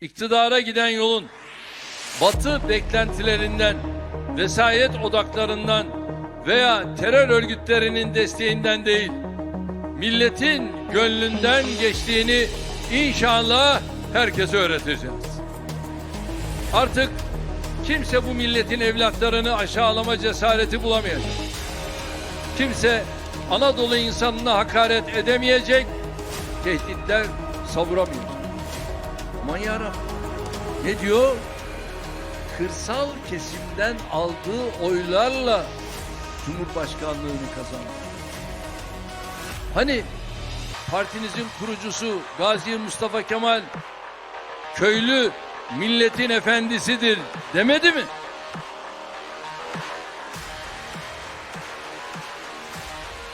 iktidara giden yolun batı beklentilerinden, vesayet odaklarından veya terör örgütlerinin desteğinden değil, milletin gönlünden geçtiğini inşallah herkese öğreteceğiz. Artık kimse bu milletin evlatlarını aşağılama cesareti bulamayacak. Kimse Anadolu insanına hakaret edemeyecek, tehditler savuramayacak. Aman yarabbim. Ne diyor? Kırsal kesimden aldığı oylarla Cumhurbaşkanlığını kazandı. Hani partinizin kurucusu Gazi Mustafa Kemal köylü milletin efendisidir demedi mi?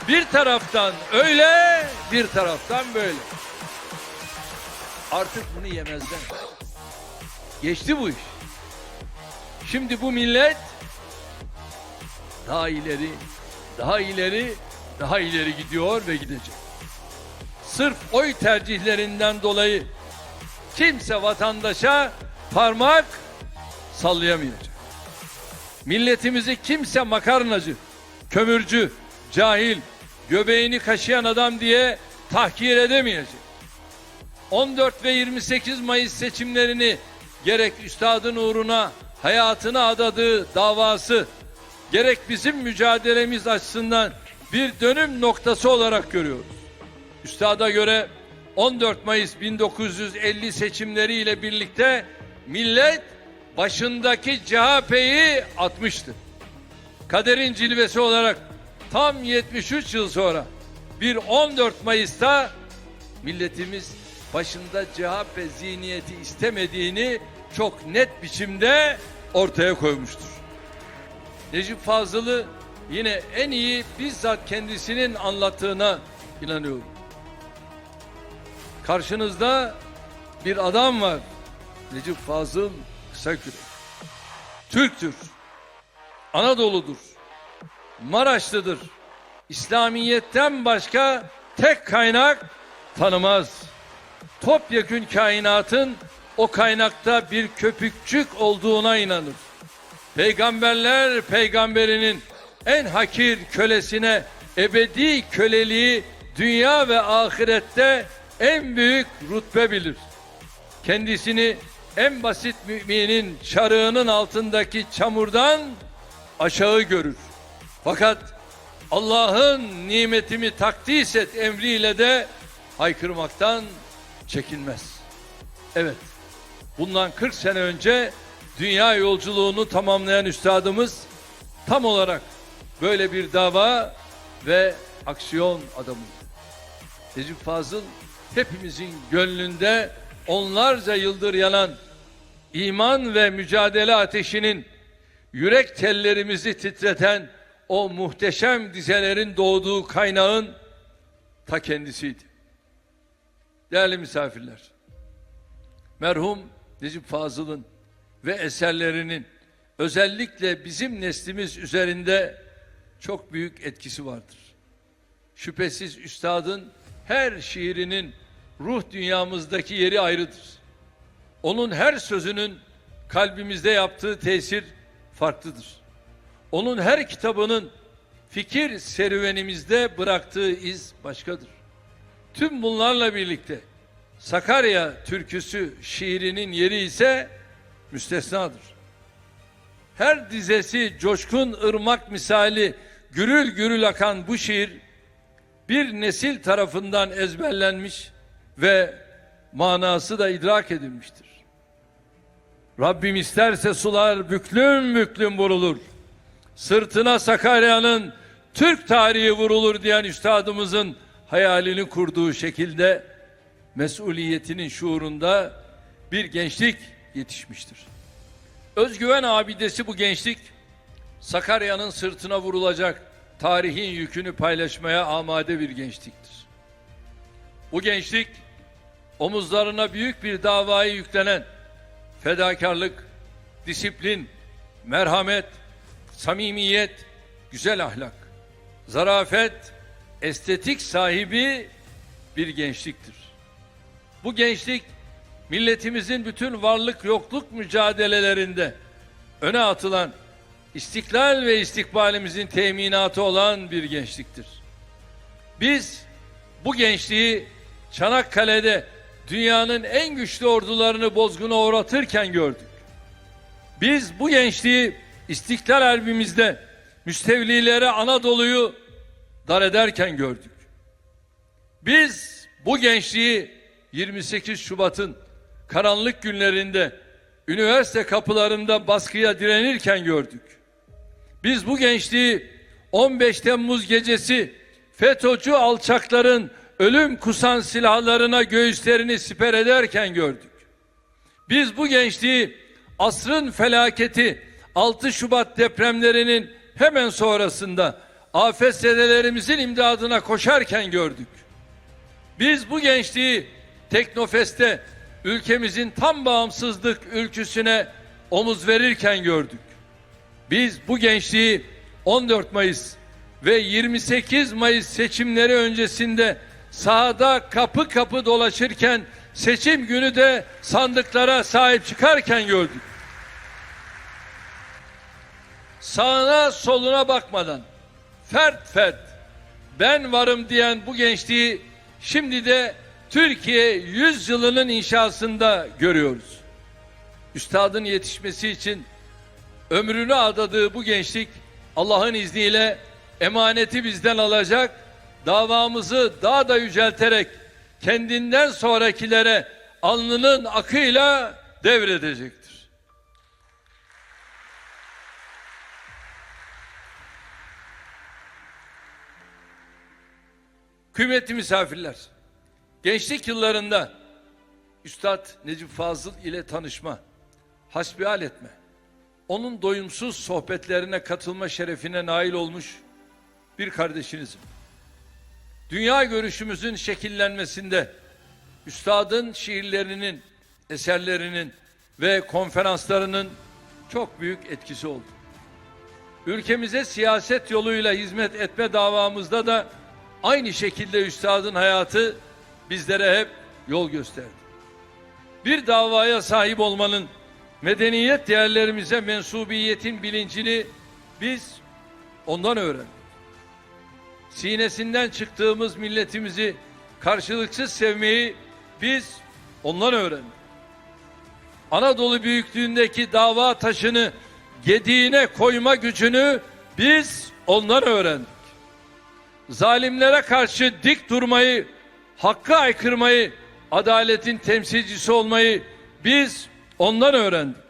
Bir taraftan öyle, bir taraftan böyle. Artık bunu yemezler. Geçti bu iş. Şimdi bu millet daha ileri, daha ileri, daha ileri gidiyor ve gidecek. Sırf oy tercihlerinden dolayı kimse vatandaşa parmak sallayamayacak. Milletimizi kimse makarnacı, kömürcü, cahil, göbeğini kaşıyan adam diye tahkir edemeyecek. 14 ve 28 Mayıs seçimlerini gerek üstadın uğruna hayatını adadığı davası gerek bizim mücadelemiz açısından bir dönüm noktası olarak görüyoruz. Üstada göre 14 Mayıs 1950 seçimleriyle birlikte millet başındaki CHP'yi atmıştı. Kaderin cilvesi olarak tam 73 yıl sonra bir 14 Mayıs'ta milletimiz başında CHP zihniyeti istemediğini çok net biçimde ortaya koymuştur. Necip Fazıl'ı yine en iyi bizzat kendisinin anlattığına inanıyorum. Karşınızda bir adam var. Necip Fazıl Kısakürek. Türktür. Anadolu'dur. Maraşlıdır. İslamiyet'ten başka tek kaynak tanımaz. Topyekün kainatın o kaynakta bir köpükçük olduğuna inanır. Peygamberler peygamberinin en hakir kölesine ebedi köleliği dünya ve ahirette en büyük rütbe bilir. Kendisini en basit müminin çarığının altındaki çamurdan aşağı görür. Fakat Allah'ın nimetimi takdis et emriyle de haykırmaktan çekinmez. Evet, bundan 40 sene önce dünya yolculuğunu tamamlayan üstadımız tam olarak böyle bir dava ve aksiyon adamıydı. Necip Fazıl hepimizin gönlünde onlarca yıldır yanan iman ve mücadele ateşinin yürek tellerimizi titreten o muhteşem dizelerin doğduğu kaynağın ta kendisiydi. Değerli misafirler, merhum Necip Fazıl'ın ve eserlerinin özellikle bizim neslimiz üzerinde çok büyük etkisi vardır. Şüphesiz üstadın her şiirinin ruh dünyamızdaki yeri ayrıdır. Onun her sözünün kalbimizde yaptığı tesir farklıdır. Onun her kitabının fikir serüvenimizde bıraktığı iz başkadır. Tüm bunlarla birlikte Sakarya türküsü şiirinin yeri ise müstesnadır. Her dizesi coşkun ırmak misali gürül gürül akan bu şiir bir nesil tarafından ezberlenmiş ve manası da idrak edilmiştir. Rabbim isterse sular büklüm büklüm vurulur. Sırtına Sakarya'nın Türk tarihi vurulur diyen üstadımızın hayalini kurduğu şekilde mesuliyetinin şuurunda bir gençlik yetişmiştir. Özgüven abidesi bu gençlik Sakarya'nın sırtına vurulacak tarihin yükünü paylaşmaya amade bir gençliktir. Bu gençlik omuzlarına büyük bir davayı yüklenen fedakarlık, disiplin, merhamet, samimiyet, güzel ahlak, zarafet, estetik sahibi bir gençliktir. Bu gençlik milletimizin bütün varlık yokluk mücadelelerinde öne atılan istiklal ve istikbalimizin teminatı olan bir gençliktir. Biz bu gençliği Çanakkale'de dünyanın en güçlü ordularını bozguna uğratırken gördük. Biz bu gençliği İstiklal Harbimizde müstevlilere Anadolu'yu dar ederken gördük. Biz bu gençliği 28 Şubat'ın karanlık günlerinde üniversite kapılarında baskıya direnirken gördük. Biz bu gençliği 15 Temmuz gecesi FETÖ'cü alçakların ölüm kusan silahlarına göğüslerini siper ederken gördük. Biz bu gençliği asrın felaketi 6 Şubat depremlerinin hemen sonrasında afetzedelerimizin imdadına koşarken gördük. Biz bu gençliği Teknofest'te ülkemizin tam bağımsızlık ülküsüne omuz verirken gördük. Biz bu gençliği 14 Mayıs ve 28 Mayıs seçimleri öncesinde sahada kapı kapı dolaşırken seçim günü de sandıklara sahip çıkarken gördük. Sağına soluna bakmadan fert fert ben varım diyen bu gençliği şimdi de Türkiye 100 yılının inşasında görüyoruz. Üstadın yetişmesi için ömrünü adadığı bu gençlik Allah'ın izniyle emaneti bizden alacak, davamızı daha da yücelterek kendinden sonrakilere alnının akıyla devredecektir. Kıymetli misafirler, gençlik yıllarında Üstad Necip Fazıl ile tanışma, hasbihal etme, onun doyumsuz sohbetlerine katılma şerefine nail olmuş bir kardeşinizim. Dünya görüşümüzün şekillenmesinde üstadın şiirlerinin, eserlerinin ve konferanslarının çok büyük etkisi oldu. Ülkemize siyaset yoluyla hizmet etme davamızda da aynı şekilde üstadın hayatı bizlere hep yol gösterdi. Bir davaya sahip olmanın medeniyet değerlerimize mensubiyetin bilincini biz ondan öğrendik. Sinesinden çıktığımız milletimizi karşılıksız sevmeyi biz ondan öğrendik. Anadolu büyüklüğündeki dava taşını gediğine koyma gücünü biz ondan öğrendik. Zalimlere karşı dik durmayı, hakkı aykırmayı, adaletin temsilcisi olmayı biz ondan öğrendik.